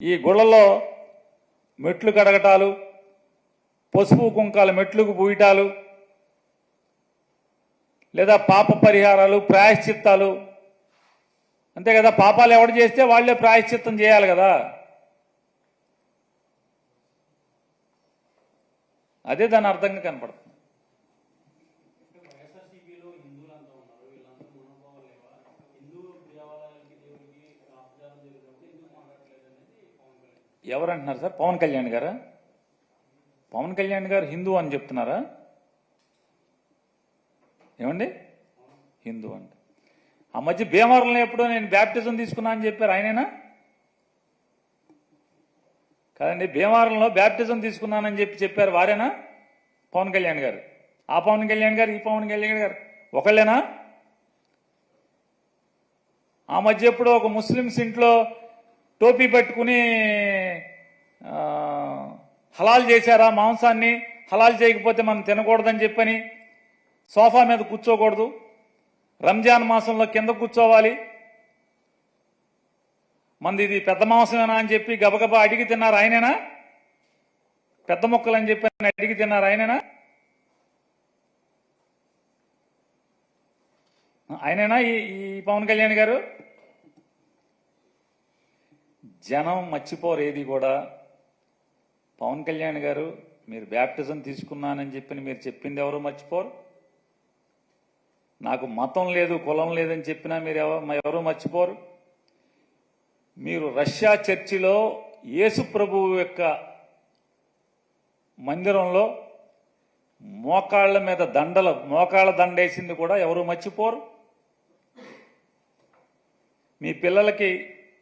ఈ గుళ్ళలో మెట్లు కడగటాలు పసుపు కుంకాలు మెట్లకు పూయటాలు లేదా పాప పరిహారాలు ప్రాయశ్చిత్తాలు. అంతే కదా పాపాలు ఎవడు చేస్తే వాళ్ళే ప్రాయశ్చిత్తం చేయాలి కదా. అదే దాని అర్థంగా కనపడుతుంది. ఎవరు అంటున్నారు సార్? పవన్ కళ్యాణ్ గారా? పవన్ కళ్యాణ్ గారు హిందూ అని చెప్తున్నారా? ఏమండి? హిందూ అంట. ఆ మధ్య భీమవరంలో ఎప్పుడో నేను బ్యాప్టిజం తీసుకున్నా అని చెప్పారు ఆయనేనా? కాదండి భీమవరంలో బ్యాప్టిజం తీసుకున్నానని చెప్పి చెప్పారు వారేనా? పవన్ కళ్యాణ్ గారు. ఆ పవన్ కళ్యాణ్ గారు ఈ పవన్ కళ్యాణ్ గారు. ఒకళ్ళేనా? ఆ మధ్య ఎప్పుడో ఒక ముస్లిమ్స్ ఇంట్లో టోపీ పెట్టుకుని హలాల్ చేశారా మాంసాన్ని? హలాల్ చేయకపోతే మనం తినకూడదని చెప్పని సోఫా మీద కూర్చోకూడదు. రంజాన్ మాసంలో కింద కూర్చోవాలి. మంది ఇది పెద్ద మాంసమేనా అని చెప్పి గబగబా అడిగి తిన్నారు ఆయనేనా? పెద్ద మొక్కలు అని చెప్పి అడిగి తిన్నారు ఆయనేనా? ఆయనేనా ఈ ఈ పవన్ కళ్యాణ్ గారు? జనం మర్చిపోరు ఏది కూడా పవన్ కళ్యాణ్ గారు మీరు బ్యాప్టిజం తీసుకున్నానని చెప్పి మీరు చెప్పింది ఎవరు మర్చిపోరు? నాకు మతం లేదు కులం లేదని చెప్పినా మీరు ఎవరు మర్చిపోరు? మీరు రష్యా చర్చిలో యేసు ప్రభువు యొక్క మందిరంలో మోకాళ్ళ మీద దండలు మోకాళ్ళ దండేసింది కూడా ఎవరు మర్చిపోరు? మీ పిల్లలకి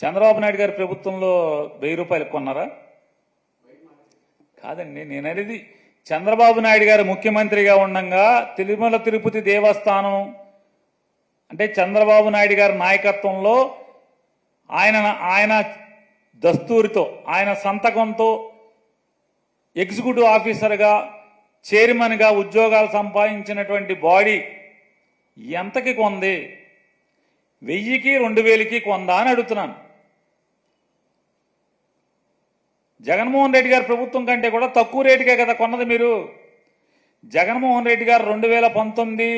చంద్రబాబు నాయుడు గారి ప్రభుత్వంలో వెయ్యి రూపాయలు కొన్నారా? కాదండి నేను అనేది చంద్రబాబు నాయుడు గారు ముఖ్యమంత్రిగా ఉండంగా తిరుమల తిరుపతి దేవస్థానం అంటే చంద్రబాబు నాయుడు గారి నాయకత్వంలో ఆయన ఆయన దస్తూరితో ఆయన సంతకంతో ఎగ్జిక్యూటివ్ ఆఫీసర్గా చైర్మన్గా ఉద్యోగాలు సంపాదించినటువంటి బాడీ ఎంతకి కొంది? వెయ్యికి రెండు వేలకి కొందా అని అడుగుతున్నాను. జగన్మోహన్ రెడ్డి గారి ప్రభుత్వం కంటే కూడా తక్కువ రేటుకే కదా కొన్నది మీరు. జగన్మోహన్ రెడ్డి గారు రెండు వేల పంతొమ్మిది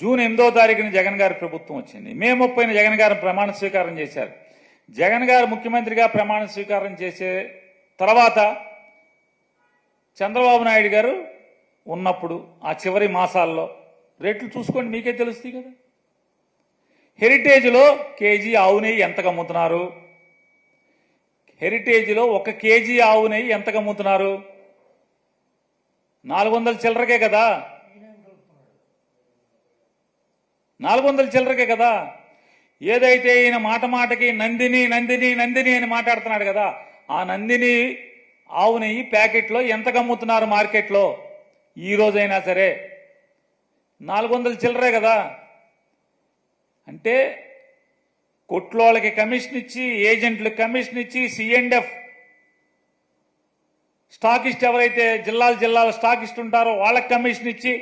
జూన్ ఎనిమిదో తారీఖున జగన్ గారి ప్రభుత్వం వచ్చింది. మే ముప్పైన జగన్ గారు ప్రమాణ స్వీకారం చేశారు. జగన్ గారు ముఖ్యమంత్రిగా ప్రమాణ స్వీకారం చేసే తర్వాత చంద్రబాబు నాయుడు గారు ఉన్నప్పుడు ఆ చివరి మాసాల్లో రేట్లు చూసుకోండి మీకే తెలుస్తుంది కదా. హెరిటేజ్లో కేజీ ఆవు నెయ్యి ఎంతకు అమ్ముతున్నారు? హెరిటేజ్లో ఒక కేజీ ఆవు నెయ్యి ఎంతకు అమ్ముతున్నారు? నాలుగు వందల చిల్లరకే కదా? నాలుగు వందల చిల్లరకే కదా? ఏదైతే ఈయన మాట మాటకి నందిని నందిని నందిని అని మాట్లాడుతున్నాడు కదా ఆ నందిని ఆవు నెయ్యి ప్యాకెట్లో ఎంతకు అమ్ముతున్నారు మార్కెట్లో? ఈ రోజైనా సరే. నాలుగు వందల చిల్లరే కదా? అంటే కొట్లోళ్ళకి కమిషన్ ఇచ్చి ఏజెంట్లకు కమిషన్ ఇచ్చి సిఎండ్ఎఫ్ స్టాకిస్ట్ ఎవరైతే జిల్లాల జిల్లాల స్టాకిస్ట్ ఉంటారో వాళ్ళకి కమిషన్ ఇచ్చి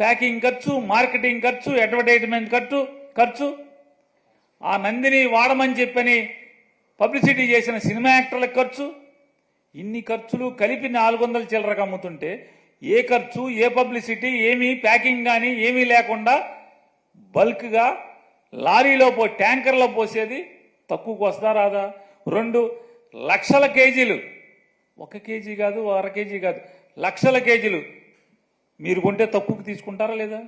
ప్యాకింగ్ ఖర్చు మార్కెటింగ్ ఖర్చు అడ్వర్టైజ్మెంట్ ఖర్చు ఖర్చు. ఆ నందిని వాడమని చెప్పని పబ్లిసిటీ చేసిన సినిమా యాక్టర్లకు ఖర్చు. ఇన్ని ఖర్చులు కలిపి నాలుగు వందల చిల్లరకు అమ్ముతుంటే ఏ ఖర్చు ఏ పబ్లిసిటీ ఏమీ ప్యాకింగ్ కానీ ఏమీ లేకుండా బల్క్గా లారీలో పో ట్యాంకర్లో పోసేది తక్కువకు వస్తా రాదా? రెండు లక్షల కేజీలు. ఒక కేజీ కాదు అర కేజీ కాదు. లక్షల కేజీలు. మీరు కొంటే తక్కువకు తీసుకుంటారా లేదా?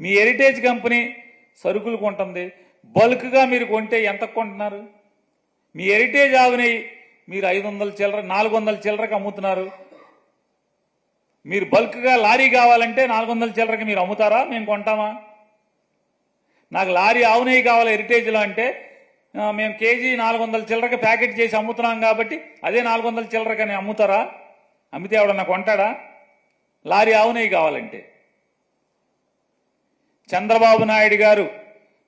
మీ హెరిటేజ్ కంపెనీ సరుకులు కొంటుంది. బల్క్గా మీరు కొంటే ఎంత కొంటున్నారు? మీ హెరిటేజ్ ఆవుని మీరు ఐదు వందల చిల్లర నాలుగు వందల చిల్లరకు అమ్ముతున్నారు. మీరు బల్క్గా లారీ కావాలంటే నాలుగు వందల చిల్లరకి మీరు అమ్ముతారా? మేము కొంటామా? నాకు లారీ ఆవు నెయ్యి కావాలి హెరిటేజ్లో అంటే మేము కేజీ నాలుగు వందల చిల్లరకి ప్యాకెట్ చేసి అమ్ముతున్నాం కాబట్టి అదే నాలుగు వందల చిల్లరకని అమ్ముతారా? అమ్మితే ఎవడన్నా కొంటాడా? లారీ ఆవు నెయ్యి కావాలంటే. చంద్రబాబు నాయుడు గారు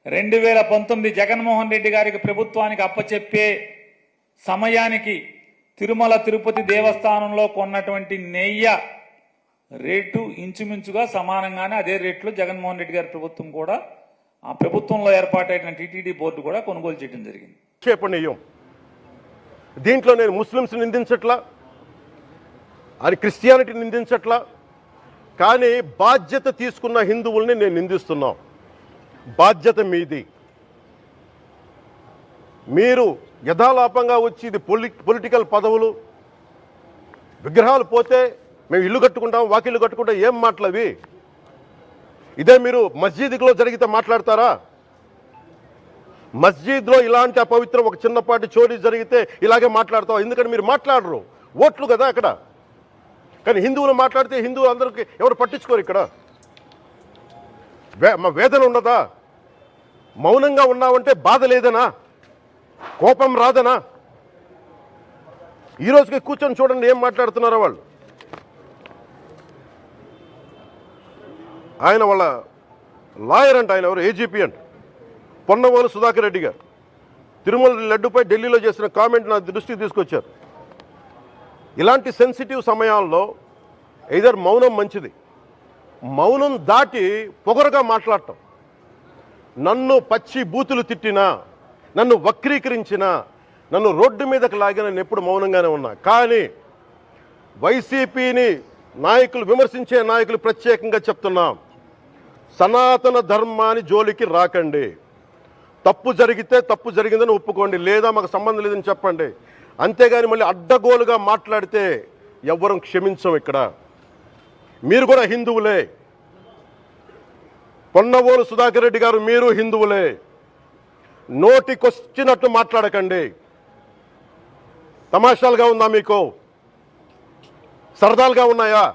రెండు వేల పంతొమ్మిది జగన్మోహన్ రెడ్డి గారికి ప్రభుత్వానికి అప్పచెప్పే సమయానికి తిరుమల తిరుపతి దేవస్థానంలో కొన్నటువంటి నెయ్య రేటు ఇంచుమించుగా సమానంగానే అదే రేట్లో జగన్మోహన్ రెడ్డి గారి ప్రభుత్వం కూడా ఆ ప్రభుత్వంలో ఏర్పాటైన టీటీడీ బోర్డు కూడా కొనుగోలు చేయడం జరిగింది. క్షేపణీయం దీంట్లో నేను ముస్లిమ్స్ నిందించట్లా అది క్రిస్టియానిటీ నిందించట్లా కానీ బాధ్యత తీసుకున్న హిందువుల్ని నేను నిందిస్తున్నాం. బాధ్యత మీది. మీరు యథాలాపంగా వచ్చి ఇది పొలి పొలిటికల్ పదవులు విగ్రహాలు పోతే మేము ఇల్లు కట్టుకుంటాం వాకిల్లు కట్టుకుంటాం ఏం మాటలవి ఇదే మీరు మస్జిద్లో జరిగితే మాట్లాడతారా? మస్జిద్లో ఇలాంటి అపవిత్రం ఒక చిన్నపాటి చోరీ జరిగితే ఇలాగే మాట్లాడతాం ఎందుకంటే మీరు మాట్లాడరు? ఓట్లు కదా అక్కడ. కానీ హిందువులు మాట్లాడితే హిందువులు అందరికి ఎవరు పట్టించుకోరు ఇక్కడ? వే మా వేదన ఉండదా మౌనంగా ఉన్నావంటే బాధ లేదనా? కోపం రాదనా? ఈరోజుకి కూర్చొని చూడండి ఏం మాట్లాడుతున్నారో వాళ్ళు. ఆయన వాళ్ళ లాయర్ అంట ఆయన ఎవరు? ఏజీపీ అంట. పొన్నవోలు సుధాకర్ రెడ్డి గారు. తిరుమల లడ్డుపై ఢిల్లీలో చేసిన కామెంట్ నా దృష్టికి తీసుకొచ్చారు. ఇలాంటి సెన్సిటివ్ సమయాల్లో ఇదర్ మౌనం మంచిది. మౌనం దాటి పొగరుగా మాట్లాడటం. నన్ను పచ్చి బూతులు తిట్టినా నన్ను వక్రీకరించినా నన్ను రోడ్డు మీదకి లాగిన నేను ఎప్పుడు మౌనంగానే ఉన్నా. కానీ వైసీపీని నాయకులు విమర్శించే నాయకులు ప్రత్యేకంగా చెప్తున్నాం. సనాతన ధర్మాన్ని జోలికి రాకండి. తప్పు జరిగితే తప్పు జరిగిందని ఒప్పుకోండి. లేదా మాకు సంబంధం లేదని చెప్పండి. అంతేగాని మళ్ళీ అడ్డగోలుగా మాట్లాడితే ఎవ్వరం క్షమించం ఇక్కడ. మీరు కూడా హిందువులే. పొన్నవోలు సుధాకర్ రెడ్డి గారు మీరు హిందువులే. నోటికొచ్చినట్టు మాట్లాడకండి. తమాషాలుగా ఉందా మీకు? సరదాలుగా ఉన్నాయా?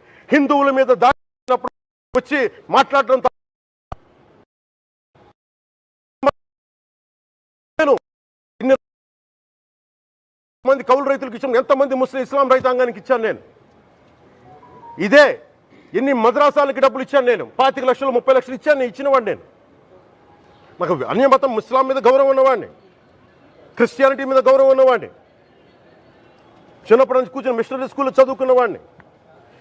హిందువుల మీద దాడినప్పుడు వచ్చి మాట్లాడడం మంది కౌలు రైతులకు ఇచ్చాను ఎంతమంది ముస్లిం ఇస్లాం రైతాంగానికి ఇచ్చాను నేను. ఇదే ఎన్ని మద్రాసాలకి డబ్బులు ఇచ్చాను నేను. పాతిక లక్షలు ముప్పై లక్షలు ఇచ్చాను నేను ఇచ్చినవాడిని నేను. నాకు అన్యమతం ఇస్లాం మీద గౌరవం ఉన్నవాడిని. క్రిస్టియానిటీ మీద గౌరవం ఉన్నవాడిని. చిన్నప్పటి నుంచి కూర్చొని మిషనరీ స్కూల్లో చదువుకున్నవాడిని.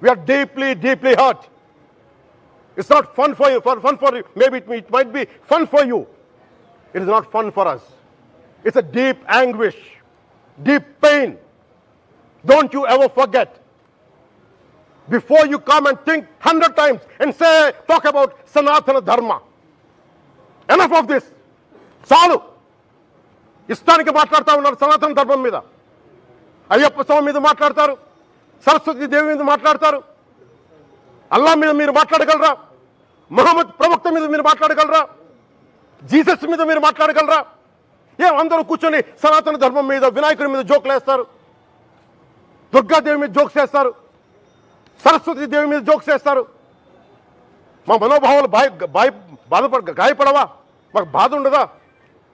We are deeply, deeply hurt. It's not fun for you, for fun for you. Maybe it, it might be fun for you. It is not fun for us. It's a deep anguish, deep pain. Don't you ever forget. Before you come and think hundred times and say, talk about Sanatana Dharma. Enough of this. చాలు ఇష్టానికి మాట్లాడుతూ ఉన్నారు సనాతన ధర్మం మీద అయ్యప్ప స్వామి మీద మాట్లాడతారు సరస్వతి దేవి మీద మాట్లాడతారు. అల్లా మీద మీరు మాట్లాడగలరా? మహమ్మద్ ప్రవక్త మీద మీరు మాట్లాడగలరా? జీసస్ మీద మీరు మాట్లాడగలరా? ఏ అందరూ కూర్చొని సనాతన ధర్మం మీద వినాయకుడి మీద జోకులు వేస్తారు? దుర్గాదేవి మీద జోక్స్ వేస్తారు? సరస్వతి దేవి మీద జోక్స్ వేస్తారు? మా మనోభావాలు బాయ్ బాయ్ బాధపడ గాయపడవా? మాకు బాధ ఉండదా?